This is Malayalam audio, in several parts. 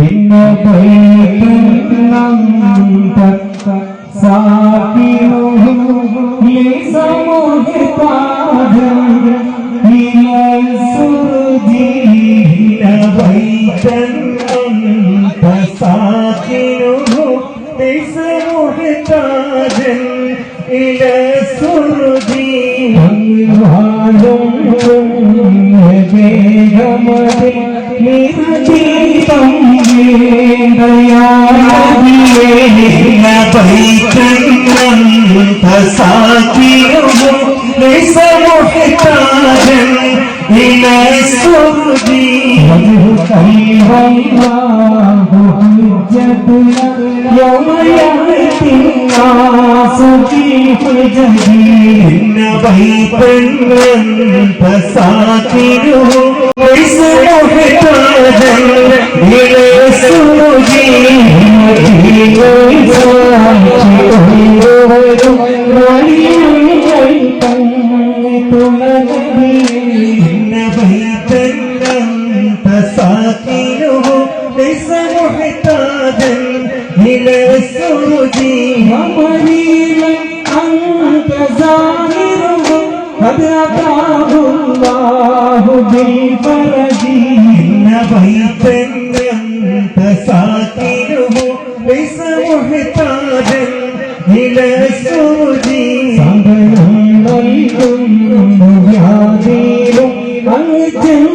إن بيت أنت ساكنه ليس محتاجا إلى السرد إن بيتا أنت ساكنه ليس محتاجا إلى السرد ليس محتاجا إلى السرد خير الله حجتنا يوم يأتي الناس في حجه إن بيتا أنت ساكنه ليس محتاجا إلى السرد إن ساكنه ليس محتاجا إلى السرد وقليلا أنت زائره قد أتاه الله بالفرج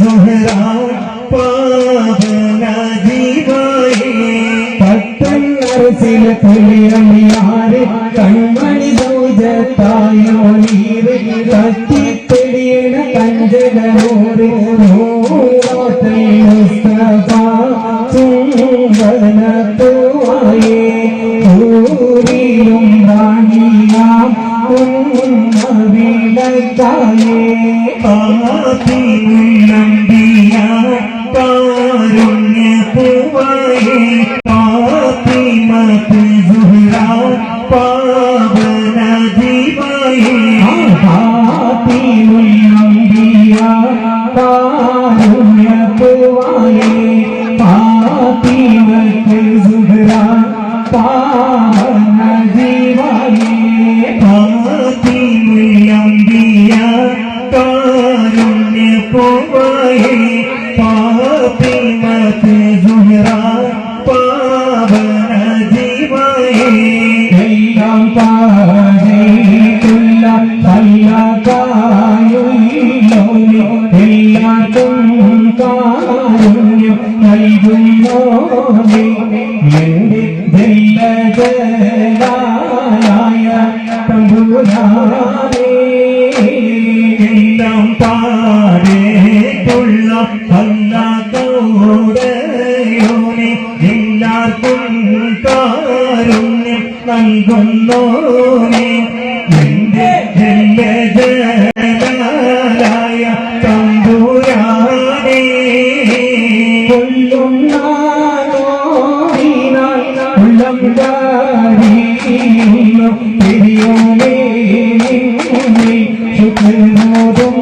സുഹ്റാ പാവനജീവായി പത്തന്നരസിലെ തുലിയണിയാറ് കൺമണി പൂജത്തായോ നീര് കത്തിത്തെളിയണ ती ജല്ലജലായ തമ്പുരാനേ എല്ലാം പാടിയിട്ടുള്ള പല്ലകോടയോനെ എല്ലാവർക്കും കാരുണ്യം നൽകുന്നോനെ ശുക്രനോദം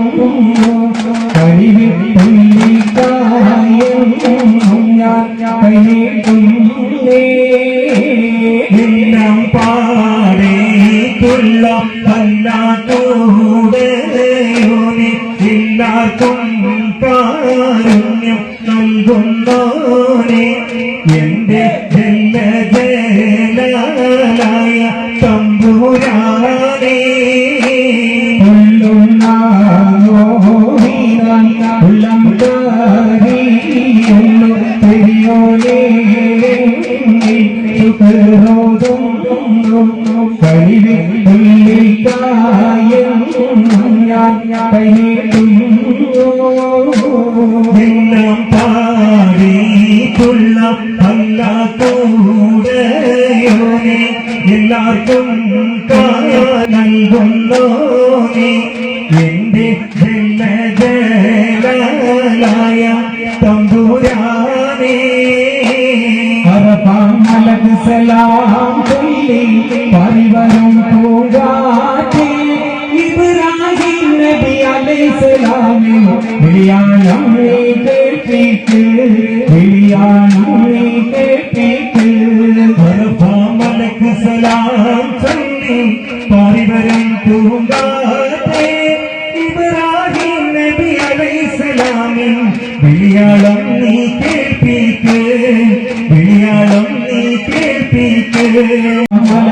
കഴിവിൽ പുള്ളിക്കായും ഞാൻ കൈനീട്ടുന്നേ എല്ലാം പാടേക്കുള്ള അല്ലാത്തോടെയോനെ എല്ലാവർക്കും കാരുണ്യം നൽകുന്നോനെ എന്റെ നൽകുന്നോനെ എന്റെ ജലജലായ തമ്പുരാനേ. അറഫാമലക്ക് സലാം ചൊല്ലി പരിവരും പൂജാറ്റി ഇബ്രാഹിം നബി അലൈഹിസ്സലാമിൻ വിളിയാണം നീ കേൾപ്പിക്ക്. വിളിയാണം നീ കേൾപ്പിക്ക്.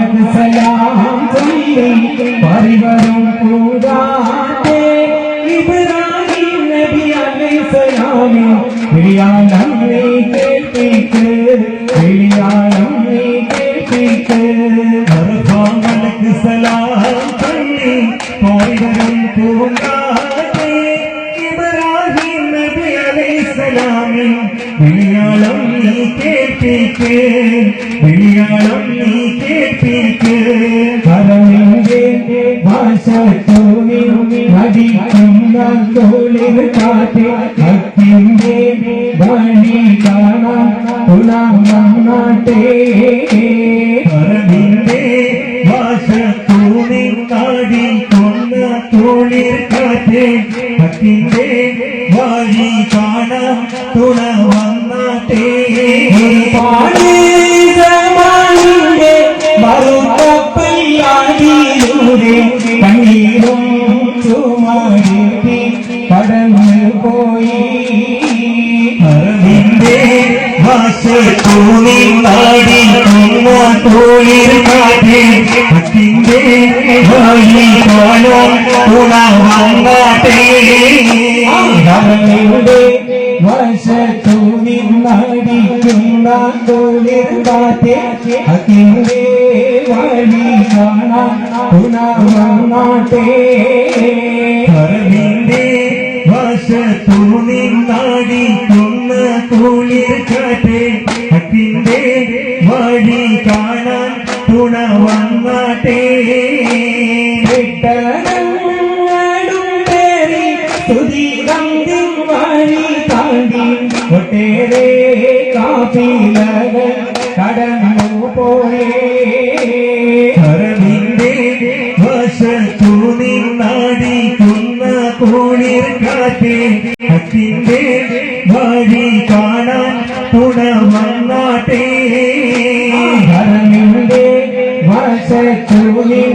മലക്ക് സലാം ചൊല്ലി പരിവരും പൂജാറ്റി ഇബ്രാഹിം നബി അലൈഹിസ്സലാമിൻ വിളിയാണം നീ കേൾപ്പിക്ക് വിളിയാണം നീ കേൾപ്പിക്ക് മലക്ക് സലാം ചൊല്ലി പാരിവരം പൂങ്കാറ്റേ ഇബ്രാഹിം നബി അലൈഹിസ്സലാമിൻ വിളിയാളം നീ കേൾപ്പിക്ക് വിളിയാളം നീ കേൾപ്പിക്ക് കരമിന്റെ വശത്തുനി നദിക്കുന്ന തോളിൽ കാറ്റ്. ഭക്തിന്റെ വഴി കാണാൻ ഉണർന്നാട്ടെ പറവിന്റെ വാശത്തൂണി നാടി കൊന്ന തോളിൽ കാറ്റ്. ഭക്തിന്റെ വഴി കാണാൻ തുണ പോയി പറവിന്റെ വാശത്തൂണി നാടി തോളിൽ കാറ്റ് ഭക്തിന്റെ വഴി കാണാൻ തുണ വന്നാട്ടേ. അവരുടെ വശത്തു നിന്നടിക്കുന്ന തോളിർക്കാറ്റെ അതിന്റെ വഴി കാണാൻ ഗുണമാട്ടെ പറവിന്റെ വശത്തു നിന്നാടിക്കുന്ന കുളിർ കാറ്റ് അതിന്റെ വഴി കാണാൻ തുണ വന്നാട്ടേ. ഒട്ടേറെ കാപ്പിലകൾ കടന്നു പോയേ.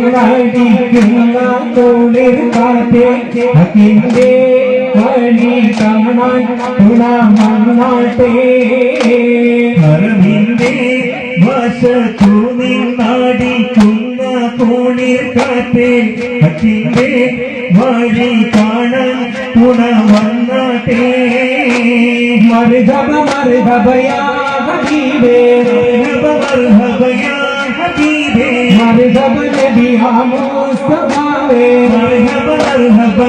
വശത്തുനിന്നടിക്കുന്ന തോളിൽ കാറ്റ് അതിന്റെ വഴി കാണാൻ ഗുണമന്നാട്ടെ പറവിന്റെ വശത്തു നിന്നാടിക്കുന്ന കുളിർ കാറ്റ് അതിന്റെ വഴി കാണാൻ തുണ വന്നാട്ടേ മരുതവ മരുതവയാ ഹബീബേ बर बबल बिहाम सवा रेवर न बल मरहब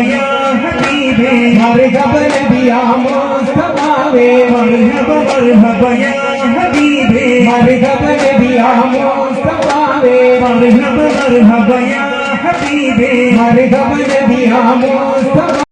हदी बीवर गबर बिहाम सवा रेवर न बल मुस्तफावे मरहब मरहब या हबीबे रे वारा हदी बीवर गबर बिहाम